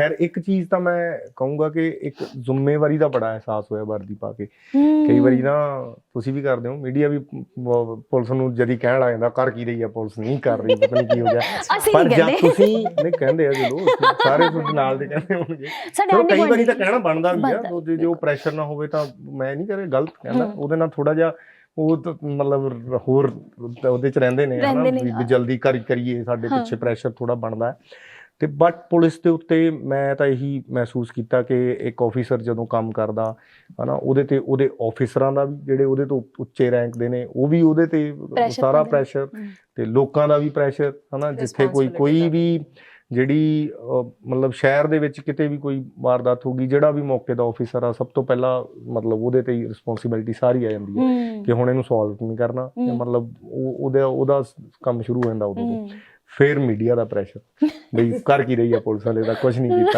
ਖੈਰ ਇੱਕ ਚੀਜ਼ ਤਾਂ ਮੈਂ ਕਹੂੰਗਾ ਕਿ ਇੱਕ ਜ਼ਿੰਮੇਵਾਰੀ ਦਾ ਬੜਾ ਅਹਿਸਾਸ ਹੋਇਆ ਵਰਦੀ ਪਾ ਕੇ। ਕਈ ਵਾਰੀ ਨਾ ਤੁਸੀਂ ਵੀ ਕਰਦੇ ਹੋ ਮੀਡੀਆ ਵੀ ਪੁਲਿਸ ਨੂੰ ਜਦੀ ਕਹਿਣ ਲੱਗ ਜਾਂਦਾ ਕਰ ਕੀ ਰਹੀ ਆ ਪੁਲਿਸ ਨਹੀਂ ਕਰ ਰਹੀ ਪਤਾ ਨਹੀਂ ਕੀ ਹੋ ਗਿਆ ਪਰ ਜਦ ਤੁਸੀਂ ਨਹੀਂ ਕਹਿੰਦੇ ਆ ਚਲੋ ਸਾਰੇ ਤੁਹਾਡੇ ਨਾਲ ਦੇ ਕਹਿੰਦੇ ਹੋਣਗੇ ਸਾਡੇ ਕਈ ਵਾਰੀ ਤਾਂ ਕਹਿਣਾ ਬਣਦਾ ਵੀ ਆ ਜੇ- ਜੇ ਪ੍ਰੈਸ਼ਰ ਨਾ ਹੋਵੇ ਤਾਂ ਮੈਂ ਨਹੀਂ ਕਰੇ ਗਲਤ ਕਹਿੰਦਾ। ਉਹਦੇ ਨਾਲ ਥੋੜਾ ਜਿਹਾ ਉਹ ਤਾਂ ਮਤਲਬ ਹੋਰ ਉਹਦੇ ਚ ਰਹਿੰਦੇ ਨੇ ਹਨਾ ਨੇ, ਵੀ- ਜਲਦੀ ਕਰ ਕਰੀਏ ਸਾਡੇ। ਪਿੱਛੇ ਪ੍ਰੈਸ਼ਰ ਥੋੜਾ ਬਣਦਾ ਹੈ। ਤੇ ਬਟ ਪੁਲਿਸ ਦੇ ਉੱਤੇ ਮੈਂ ਤਾਂ ਇਹੀ ਮਹਿਸੂਸ ਕੀਤਾ ਕਿ ਇੱਕ ਆਫੀਸਰ ਜਦੋਂ ਕੰਮ ਕਰਦਾ ਹਨਾ ਉਹਦੇ ਤੇ ਉਹਦੇ ਆਫੀਸਰਾਂ ਦਾ ਵੀ ਜਿਹੜੇ ਉਹਦੇ ਤੋਂ ਉੱਚੇ ਰੈਂਕ ਦੇ ਨੇ ਉਹ ਵੀ ਉਹਦੇ ਤੇ ਸਾਰਾ। ਪ੍ਰੈਸ਼ਰ। ਤੇ ਲੋਕਾਂ ਦਾ ਵੀ ਪ੍ਰੈਸ਼ਰ ਹਨਾ ਜਿੱਥੇ ਕੋਈ ਕੋਈ। ਵੀ ਜਿਹੜੀ ਮਤਲਬ ਸ਼ਹਿਰ ਦੇ ਵਿੱਚ ਕਿਤੇ ਵੀ ਕੋਈ ਵਾਰਦਾਤ ਹੋਗੀ ਜਿਹੜਾ ਵੀ ਮੌਕੇ ਦਾ ਆਫੀਸਰ ਆ ਸਭ ਤੋਂ ਪਹਿਲਾਂ ਮਤਲਬ ਉਹਦੇ ਤੇ ਹੀ ਰਿਸਪੌਂਸਿਬਿਲਟੀ ਸਾਰੀ ਆ ਜਾਂਦੀ ਹੈ ਕਿ ਹੁਣ ਇਹਨੂੰ ਸੋਲਵ ਨਹੀਂ ਕਰਨਾ। ਮਤਲਬ ਉਹ ਉਹਦਾ ਉਹਦਾ ਕੰਮ ਸ਼ੁਰੂ ਹੋ ਜਾਂਦਾ ਉਦੋਂ ਤੋਂ ਫੇਰ ਮੀਡੀਆ ਦਾ ਪ੍ਰੈਸ਼ਰ ਬਈ, ਕਰ ਕੀ ਰਹੀ ਆ ਪੁਲਿਸ ਵਾਲੇ ਦਾ? ਕੁਝ ਨਹੀਂ ਕੀਤਾ।